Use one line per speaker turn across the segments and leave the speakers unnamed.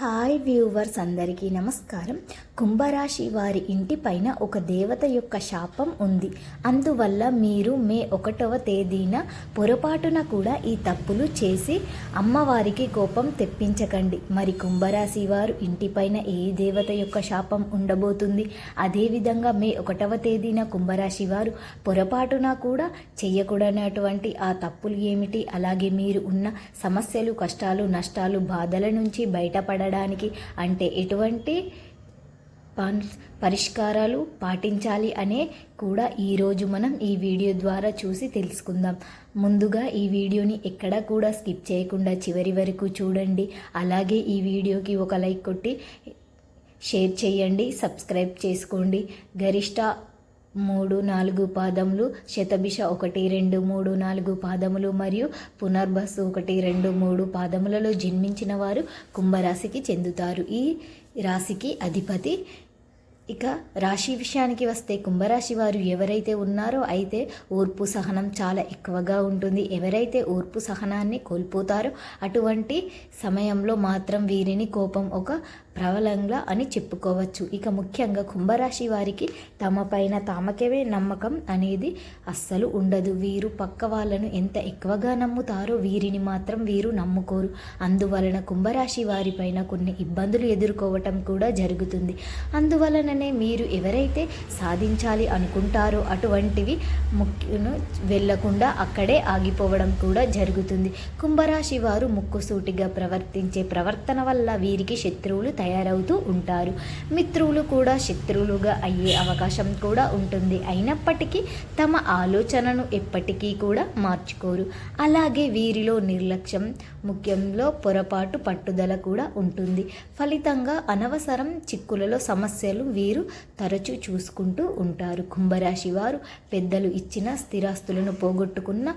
Hi viewers అందరికీ నమస్కారం. కుంభరాశి వారి ఇంటిపైన ఒక దేవత యొక్క శాపం ఉంది. అందువల్ల మీరు మే ఒకటవ తేదీన పొరపాటున కూడా ఈ తప్పులు చేసి అమ్మవారికి కోపం తెప్పించకండి. మరి కుంభరాశి వారు ఇంటిపైన ఏ దేవత యొక్క శాపం ఉండబోతుంది? అదేవిధంగా మే ఒకటవ తేదీన కుంభరాశి వారు పొరపాటున కూడా చేయకూడనటువంటి ఆ తప్పులు ఏమిటి? అలాగే మీరు ఉన్న సమస్యలు కష్టాలు నష్టాలు బాధల నుంచి బయటపడ బయటపడడానికి అంటే ఎటువంటి పన్- పరిష్కారాలు పాటించాలి అనే కూడా ఈరోజు మనం ఈ వీడియో ద్వారా చూసి తెలుసుకుందాం. ముందుగా ఈ వీడియోని ఎక్కడా కూడా స్కిప్ చేయకుండా చివరి వరకు చూడండి. అలాగే ఈ వీడియోకి ఒక లైక్ కొట్టి షేర్ చేయండి సబ్స్క్రైబ్ చేసుకోండి. గరిష్ట మూడు నాలుగు పాదములు శతభిష ఒకటి రెండు మూడు నాలుగు పాదములు మరియు పునర్బస్సు ఒకటి రెండు మూడు పాదములలో జన్మించిన వారు కుంభరాశికి చెందుతారు. ఈ రాశికి అధిపతి ఇక రాశి విషయానికి వస్తే కుంభరాశి వారు ఎవరైతే ఉన్నారో అయితే ఓర్పు సహనం చాలా ఎక్కువగా ఉంటుంది. ఎవరైతే ఓర్పు సహనాన్ని కోల్పోతారో అటువంటి సమయంలో మాత్రం వీరిని కోపం ఒక ప్రబలంగా అని చెప్పుకోవచ్చు. ఇక ముఖ్యంగా కుంభరాశి వారికి తమ పైన తామకే నమ్మకం అనేది అస్సలు ఉండదు. వీరు పక్క వాళ్ళను ఎంత ఎక్కువగా నమ్ముతారో వీరిని మాత్రం వీరు నమ్ముకోరు. అందువలన కుంభరాశి వారిపైన కొన్ని ఇబ్బందులు ఎదుర్కోవటం కూడా జరుగుతుంది. అందువలన అందువలననే మీరు ఎవరైతే సాధించాలి అనుకుంటారో అటువంటివి ముఖ్యను వెళ్ళకుండా అక్కడే ఆగిపోవడం కూడా జరుగుతుంది. కుంభరాశి వారు ముక్కుసూటిగా ప్రవర్తించే ప్రవర్తన వల్ల వీరికి శత్రువులు తయారవుతూ ఉంటారు. మిత్రులు కూడా శత్రువులుగా అయ్యే అవకాశం కూడా ఉంటుంది. అయినప్పటికీ తమ ఆలోచనను ఎప్పటికీ కూడా మార్చుకోరు. అలాగే వీరిలో నిర్లక్ష్యం ముఖ్యంలో పొరపాటు పట్టుదల కూడా ఉంటుంది. ఫలితంగా అనవసరం చిక్కులలో సమస్యలు వీరు తరచూ చూసుకుంటూ ఉంటారు. కుంభరాశి వారు పెద్దలు ఇచ్చిన స్థిరాస్తులను పోగొట్టుకున్న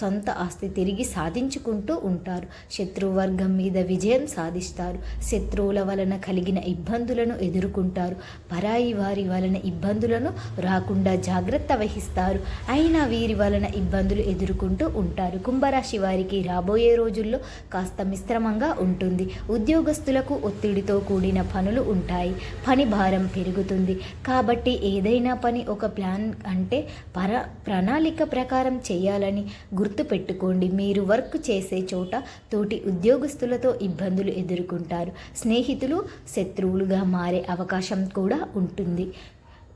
సొంత ఆస్తి తిరిగి సాధించుకుంటూ ఉంటారు. శత్రువర్గం మీద విజయం సాధిస్తారు. శత్రువుల వలన కలిగిన ఇబ్బందులను ఎదుర్కొంటారు. పరాయి వారి వలన ఇబ్బందులను రాకుండా జాగ్రత్త వహిస్తారు. అయినా వీరి వలన ఇబ్బందులు ఎదుర్కొంటూ ఉంటారు. కుంభరాశి వారికి రాబోయే రోజుల్లో కాస్త మిశ్రమంగా ఉంటుంది. ఉద్యోగస్తులకు ఒత్తిడితో కూడిన పనులు ఉంటాయి. పని భారం పెరుగుతుంది. కాబట్టి ఏదైనా పని ఒక ప్లాన్ అంటే పర ప్రణాళిక ప్రకారం చేయాలని గుర్తుపెట్టుకోండి. మీరు వర్క్ చేసే చోట తోటి ఉద్యోగస్తులతో ఇబ్బందులు ఎదుర్కొంటారు. స్నేహితులు శత్రువులుగా మారే అవకాశం కూడా ఉంటుంది.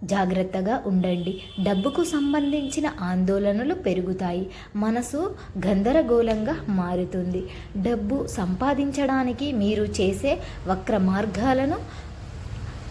జాగ్రత్తగా ఉండండి. డబ్బుకు సంబంధించిన ఆందోళనలు పెరుగుతాయి. మనసు గందరగోళంగా మారుతుంది. డబ్బు సంపాదించడానికి మీరు చేసే వక్ర మార్గాలను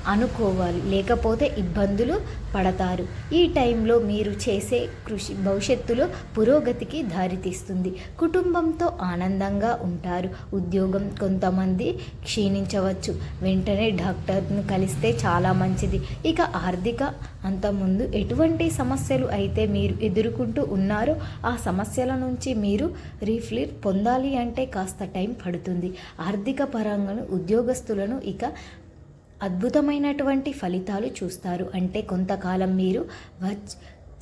అనుకోవాలి. లేకపోతే ఇబ్బందులు పడతారు. ఈ టైంలో మీరు చేసే కృషి భవిష్యత్తులో పురోగతికి దారితీస్తుంది. కుటుంబంతో ఆనందంగా ఉంటారు. ఉద్యోగం కొంతమంది క్షీణించవచ్చు. వెంటనే డాక్టర్ను కలిస్తే చాలా మంచిది. ఇక ఆర్థిక అంతకుముందు ఎటువంటి సమస్యలు అయితే మీరు ఎదుర్కొంటూ ఉన్నారో ఆ సమస్యల నుంచి మీరు రీఫ్లిట్ పొందాలి అంటే కాస్త టైం పడుతుంది. ఆర్థిక పరంగా ఉద్యోగస్తులను ఇక అద్భుతమైనటువంటి ఫలితాలు చూస్తారు. అంటే కొంతకాలం మీరు వచ్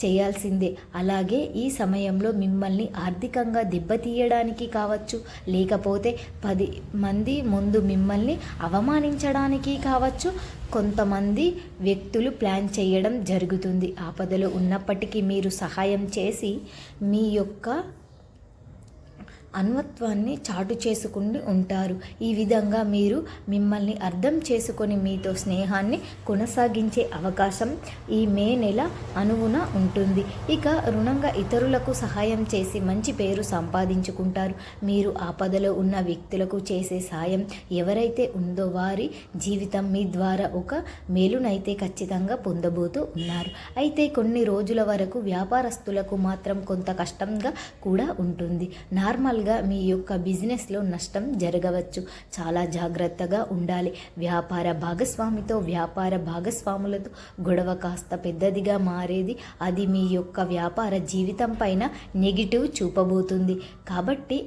చేయాల్సిందే. అలాగే ఈ సమయంలో మిమ్మల్ని ఆర్థికంగా దెబ్బతీయడానికి కావచ్చు లేకపోతే పది మంది ముందు మిమ్మల్ని అవమానించడానికి కావచ్చు కొంతమంది వ్యక్తులు ప్లాన్ చేయడం జరుగుతుంది. ఆపదలో ఉన్నప్పటికీ మీరు సహాయం చేసి మీ యొక్క అన్వత్వాన్ని చాటు చేసుకుని ఉంటారు. ఈ విధంగా మీరు మిమ్మల్ని అర్థం చేసుకొని మీతో స్నేహాన్ని కొనసాగించే అవకాశం ఈ మే నెల అనువున ఉంటుంది. ఇక రుణంగా ఇతరులకు సహాయం చేసి మంచి పేరు సంపాదించుకుంటారు. మీరు ఆపదలో ఉన్న వ్యక్తులకు చేసే సాయం ఎవరైతే ఉందో వారి జీవితం మీ ద్వారా ఒక మేలునైతే ఖచ్చితంగా పొందబోతూ ఉన్నారు. అయితే కొన్ని రోజుల వరకు వ్యాపారస్తులకు మాత్రం కొంత కష్టంగా కూడా ఉంటుంది. నార్మల్ నార్మల్గా మీ యొక్క బిజినెస్లో నష్టం జరగవచ్చు. చాలా జాగ్రత్తగా ఉండాలి. వ్యాపార భాగస్వామితో వ్యాపార భాగస్వాములతో గొడవ కాస్త పెద్దదిగా మారేది అది మీ యొక్క వ్యాపార జీవితం పైన నెగిటివ్ చూపబోతుంది. కాబట్టి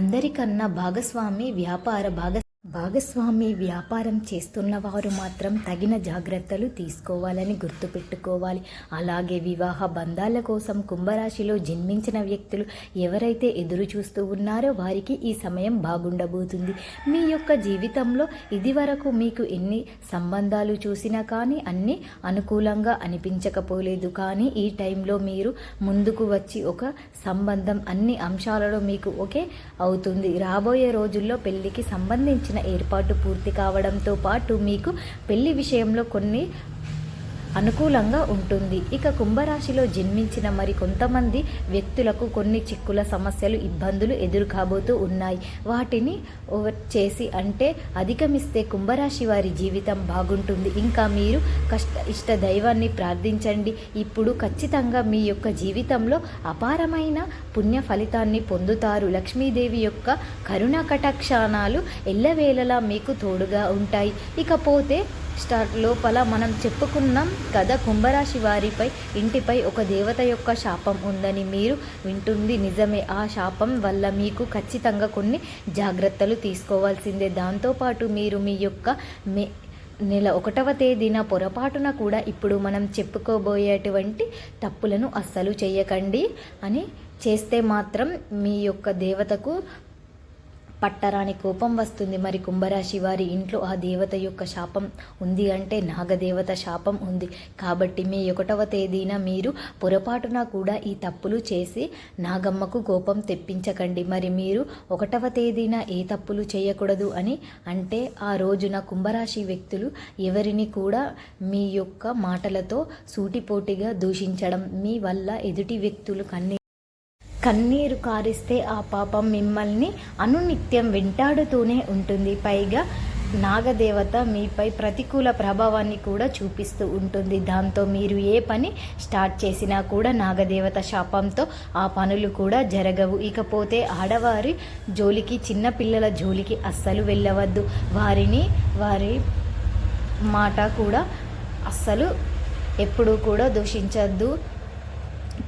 అందరికన్నా భాగస్వామి వ్యాపార భాగ భాగస్వామి వ్యాపారం చేస్తున్న వారు మాత్రం తగిన జాగ్రత్తలు తీసుకోవాలని గుర్తుపెట్టుకోవాలి. అలాగే వివాహ బంధాల కోసం కుంభరాశిలో జన్మించిన వ్యక్తులు ఎవరైతే ఎదురు చూస్తూ ఉన్నారో వారికి ఈ సమయం బాగుండబోతుంది. మీ యొక్క జీవితంలో ఇదివరకు మీకు ఎన్ని సంబంధాలు చూసినా కానీ అన్ని అనుకూలంగా అనిపించకపోలేదు. కానీ ఈ టైంలో మీరు ముందుకు వచ్చి ఒక సంబంధం అన్ని అంశాలలో మీకు ఒకే అవుతుంది. రాబోయే రోజుల్లో పెళ్ళికి సంబంధించిన ఏర్పాటు పూర్తి కావడంతో పాటు మీకు పెళ్ళి విషయంలో కొన్ని అనుకూలంగా ఉంటుంది. ఇక కుంభరాశిలో జన్మించిన మరి కొంతమంది వ్యక్తులకు కొన్ని చిక్కుల సమస్యలు ఇబ్బందులు ఎదురు కాబోతూ ఉన్నాయి. వాటిని ఓవర్ చేసి అంటే అధిగమిస్తే కుంభరాశి వారి జీవితం బాగుంటుంది. ఇంకా మీరు కష్ట ఇష్ట దైవాన్ని ప్రార్థించండి. ఇప్పుడు ఖచ్చితంగా మీ యొక్క జీవితంలో అపారమైన పుణ్య ఫలితాన్ని పొందుతారు. లక్ష్మీదేవి యొక్క కరుణ కటాక్షానాలు ఎల్లవేళలా మీకు తోడుగా ఉంటాయి. ఇకపోతే స్టార్ట్ లోపల మనం చెప్పుకున్నాం కదా కుంభరాశి వారిపై ఇంటిపై ఒక దేవత యొక్క శాపం ఉందని మీరు వింటుంది నిజమే. ఆ శాపం వల్ల మీకు ఖచ్చితంగా కొన్ని జాగ్రత్తలు తీసుకోవాల్సిందే. దాంతోపాటు మీరు మీ యొక్క మే నెల ఒకటవ తేదీన పొరపాటున కూడా ఇప్పుడు మనం చెప్పుకోబోయేటువంటి తప్పులను అస్సలు చేయకండి అని చేస్తే మాత్రం మీ యొక్క దేవతకు పట్టరాని కోపం వస్తుంది. మరి కుంభరాశి వారి ఇంట్లో ఆ దేవత యొక్క శాపం ఉంది అంటే నాగదేవత శాపం ఉంది. కాబట్టి మీ ఒకటవ తేదీన మీరు పొరపాటున కూడా ఈ తప్పులు చేసి నాగమ్మకు కోపం తెప్పించకండి. మరి మీరు ఒకటవ తేదీన ఏ తప్పులు చేయకూడదు అని అంటే ఆ రోజున కుంభరాశి వ్యక్తులు ఎవరిని కూడా మీ యొక్క మాటలతో సూటిపోటిగా దూషించడం మీ వల్ల ఎదుటి వ్యక్తులు కన్నీ కన్నీరు కారిస్తే ఆ పాపం మిమ్మల్ని అనునిత్యం వెంటాడుతూనే ఉంటుంది. పైగా నాగదేవత మీపై ప్రతికూల ప్రభావాన్ని కూడా చూపిస్తూ ఉంటుంది. దాంతో మీరు ఏ పని స్టార్ట్ చేసినా కూడా నాగదేవత శాపంతో ఆ పనులు కూడా జరగవు. ఇకపోతే ఆడవారి జోలికి చిన్నపిల్లల జోలికి అస్సలు వెళ్ళవద్దు. వారిని వారి మాట కూడా అస్సలు ఎప్పుడూ కూడా దూషించద్దు.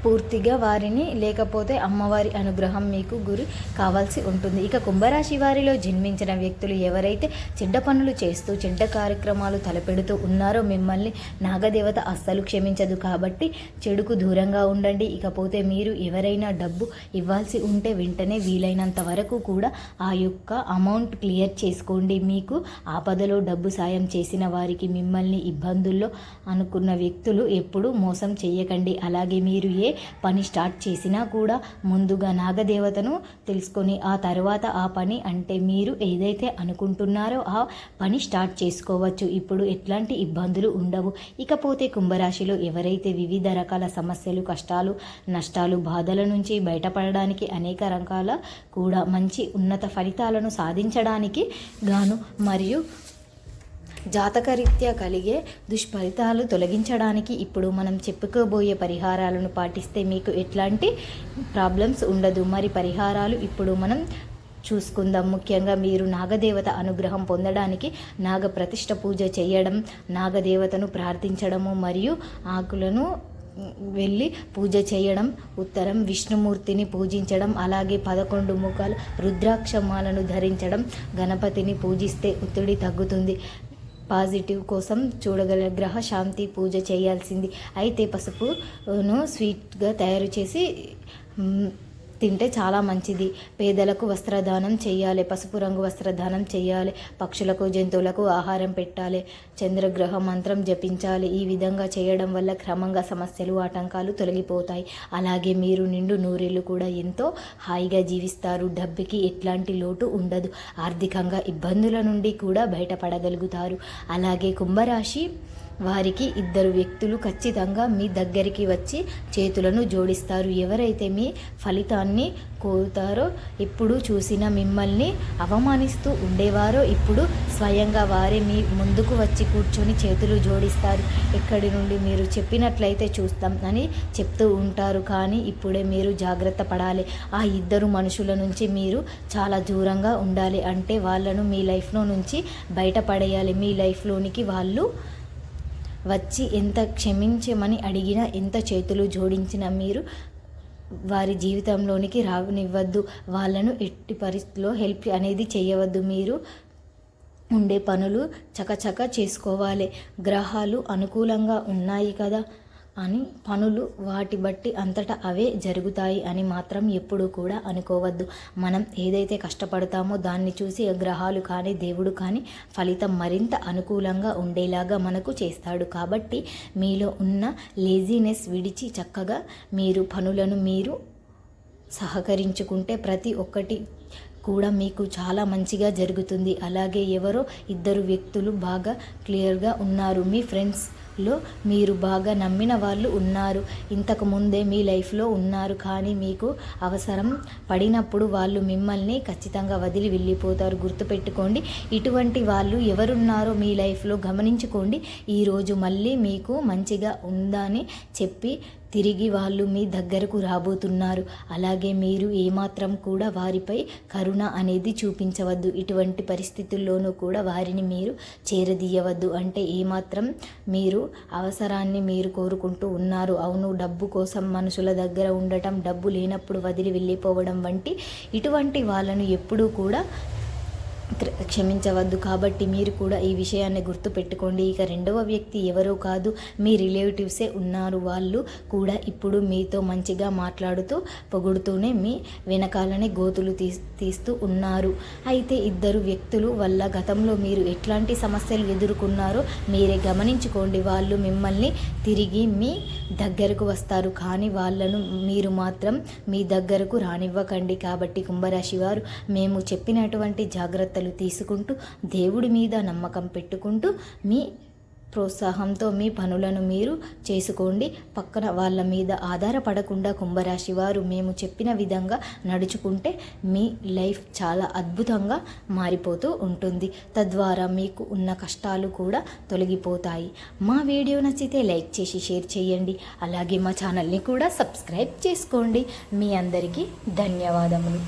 పూర్తిగా వారిని లేకపోతే అమ్మవారి అనుగ్రహం మీకు గురి కావాల్సి ఉంటుంది. ఇక కుంభరాశి వారిలో జన్మించిన వ్యక్తులు ఎవరైతే చెడ్డ పనులు చేస్తూ చెడ్డ కార్యక్రమాలు తలపెడుతూ ఉన్నారో మిమ్మల్ని నాగదేవత అస్సలు క్షమించదు. కాబట్టి చెడుకు దూరంగా ఉండండి. ఇకపోతే మీరు ఎవరైనా డబ్బు ఇవ్వాల్సి ఉంటే వెంటనే వీలైనంత వరకు కూడా ఆ యొక్క అమౌంట్ క్లియర్ చేసుకోండి. మీకు ఆపదలో డబ్బు సాయం చేసిన వారికి మిమ్మల్ని ఇబ్బందుల్లో అనుకున్న వ్యక్తులు ఎప్పుడూ మోసం చేయకండి అలాగే మీరు ఏ పని స్టార్ట్ చేసినా కూడా ముందుగా నాగదేవతను తెలుసుకొని ఆ తర్వాత ఆ పని అంటే మీరు ఏదైతే అనుకుంటున్నారో ఆ పని స్టార్ట్ చేసుకోవచ్చు. ఇప్పుడు ఎట్లాంటి ఇబ్బందులు ఉండవు. ఇకపోతే కుంభరాశిలో ఎవరైతే వివిధ రకాల సమస్యలు కష్టాలు నష్టాలు బాధల నుంచి బయటపడడానికి అనేక రకాల కూడా మంచి ఉన్నత ఫలితాలను సాధించడానికి గాను మరియు జాతకరీత్యా కలిగే దుష్ఫలితాలు తొలగించడానికి ఇప్పుడు మనం చెప్పుకోబోయే పరిహారాలను పాటిస్తే మీకు ఎట్లాంటి ప్రాబ్లమ్స్ ఉండదు. మరి పరిహారాలు ఇప్పుడు మనం చూసుకుందాం. ముఖ్యంగా మీరు నాగదేవత అనుగ్రహం పొందడానికి నాగ ప్రతిష్ట పూజ చేయడం నాగదేవతను ప్రార్థించడము మరియు ఆకులను వెళ్ళి పూజ చేయడం ఉత్తరం విష్ణుమూర్తిని పూజించడం అలాగే పదకొండు ముఖాలు రుద్రాక్షమాలను ధరించడం గణపతిని పూజిస్తే ఒత్తిడి తగ్గుతుంది. పాజిటివ్ కోసం చూడగల గ్రహ శాంతి పూజ చేయాల్సింది. అయితే పసుపును స్వీట్గా తయారు చేసి తింటే చాలా మంచిది. పేదలకు వస్త్రదానం చేయాలి పసుపు రంగు వస్త్రదానం చేయాలి పక్షులకు జంతువులకు ఆహారం పెట్టాలి చంద్రగ్రహ మంత్రం జపించాలి. ఈ విధంగా చేయడం వల్ల క్రమంగా సమస్యలు ఆటంకాలు తొలగిపోతాయి. అలాగే మీరు నిండు నూరేళ్ళు కూడా ఎంతో హాయిగా జీవిస్తారు. డబ్బుకి ఎట్లాంటి లోటు ఉండదు. ఆర్థికంగా ఇబ్బందుల నుండి కూడా బయటపడగలుగుతారు. అలాగే కుంభరాశి వారికి ఇద్దరు వ్యక్తులు ఖచ్చితంగా మీ దగ్గరికి వచ్చి చేతులను జోడిస్తారు. ఎవరైతే మీ ఫలితాన్ని కోరుతారో ఇప్పుడు చూసిన మిమ్మల్ని అవమానిస్తూ ఉండేవారో ఇప్పుడు స్వయంగా వారే మీ ముందుకు వచ్చి కూర్చొని చేతులు జోడిస్తారు. ఎక్కడి నుండి మీరు చెప్పినట్లయితే చూస్తాం అని చెప్తూ ఉంటారు. కానీ ఇప్పుడే మీరు జాగ్రత్త పడాలి. ఆ ఇద్దరు మనుషుల నుంచి మీరు చాలా దూరంగా ఉండాలి. అంటే వాళ్ళను మీ లైఫ్లో నుంచి బయటపడేయాలి. మీ లైఫ్లోనికి వాళ్ళు వచ్చి ఎంత క్షమించమని అడిగినా ఎంత చేతులు జోడించినా మీరు వారి జీవితంలోనికి రానివ్వద్దు. వాళ్ళను ఎట్టి పరిస్థితిలో హెల్ప్ అనేది చేయవద్దు. మీరు ఉండే పనులు చకచక చేసుకోవాలి. గ్రహాలు అనుకూలంగా ఉన్నాయి కదా. అని పనులు వాటి బట్టి అంతటా అవే జరుగుతాయి అని మాత్రం ఎప్పుడూ కూడా అనుకోవద్దు. మనం ఏదైతే కష్టపడతామో దాన్ని చూసి గ్రహాలు కానీ దేవుడు కానీ ఫలితం మరింత అనుకూలంగా ఉండేలాగా మనకు చేస్తాడు. కాబట్టి మీలో ఉన్న లేజీనెస్ విడిచి చక్కగా మీరు పనులను మీరు సహకరించుకుంటే ప్రతి ఒక్కటి కూడా మీకు చాలా మంచిగా జరుగుతుంది. అలాగే ఎవరో ఇద్దరు వ్యక్తులు బాగా క్లియర్గా ఉన్నారు. మీ ఫ్రెండ్స్ లో మీరు బాగా నమ్మిన వాళ్ళు ఉన్నారు. ఇంతకు ముందే మీ లైఫ్లో ఉన్నారు. కానీ మీకు అవసరం పడినప్పుడు వాళ్ళు మిమ్మల్ని ఖచ్చితంగా వదిలి వెళ్ళిపోతారు. గుర్తుపెట్టుకోండి ఇటువంటి వాళ్ళు ఎవరున్నారో మీ లైఫ్లో గమనించుకోండి. ఈరోజు మళ్ళీ మీకు మంచిగా ఉందని చెప్పి తిరిగి వాళ్ళు మీ దగ్గరకు రాబోతున్నారు. అలాగే మీరు ఏమాత్రం కూడా వారిపై కరుణ అనేది చూపించవద్దు. ఇటువంటి పరిస్థితుల్లోనూ కూడా వారిని మీరు చేరదీయవద్దు. అంటే ఏమాత్రం మీరు అవసరాన్ని మీరు కోరుకుంటూ ఉన్నారు. అవును డబ్బు కోసం మనుషుల దగ్గర ఉండటం డబ్బు లేనప్పుడు వదిలి వెళ్ళిపోవడం వంటి ఇటువంటి వాళ్ళను ఎప్పుడూ కూడా క్షమించవద్దు. కాబట్టి మీరు కూడా ఈ విషయాన్ని గుర్తుపెట్టుకోండి. ఇక రెండవ వ్యక్తి ఎవరో కాదు మీ రిలేటివ్సే ఉన్నారు. వాళ్ళు కూడా ఇప్పుడు మీతో మంచిగా మాట్లాడుతూ పొగుడుతూనే మీ వెనకాలనే గోతులు తీ తీస్తూ ఉన్నారు. అయితే ఇద్దరు వ్యక్తులు వల్ల గతంలో మీరు ఎట్లాంటి సమస్యలు ఎదుర్కొన్నారో మీరే గమనించుకోండి. వాళ్ళు మిమ్మల్ని తిరిగి మీ దగ్గరకు వస్తారు. కానీ వాళ్ళను మీరు మాత్రం మీ దగ్గరకు రానివ్వకండి. కాబట్టి కుంభరాశి వారు మేము చెప్పినటువంటి జాగ్రత్త జాగ్రత్తలు తీసుకుంటూ దేవుడి మీద నమ్మకం పెట్టుకుంటూ మీ ప్రోత్సాహంతో మీ పనులను మీరు చేసుకోండి. పక్కన వాళ్ళ మీద ఆధారపడకుండా కుంభరాశి వారు మేము చెప్పిన విధంగా నడుచుకుంటే మీ లైఫ్ చాలా అద్భుతంగా మారిపోతూ ఉంటుంది. తద్వారా మీకు ఉన్న కష్టాలు కూడా తొలగిపోతాయి. మా వీడియో నచ్చితే లైక్ చేసి షేర్ చేయండి. అలాగే మా ఛానల్ని కూడా సబ్స్క్రైబ్ చేసుకోండి. మీ అందరికీ ధన్యవాదములు.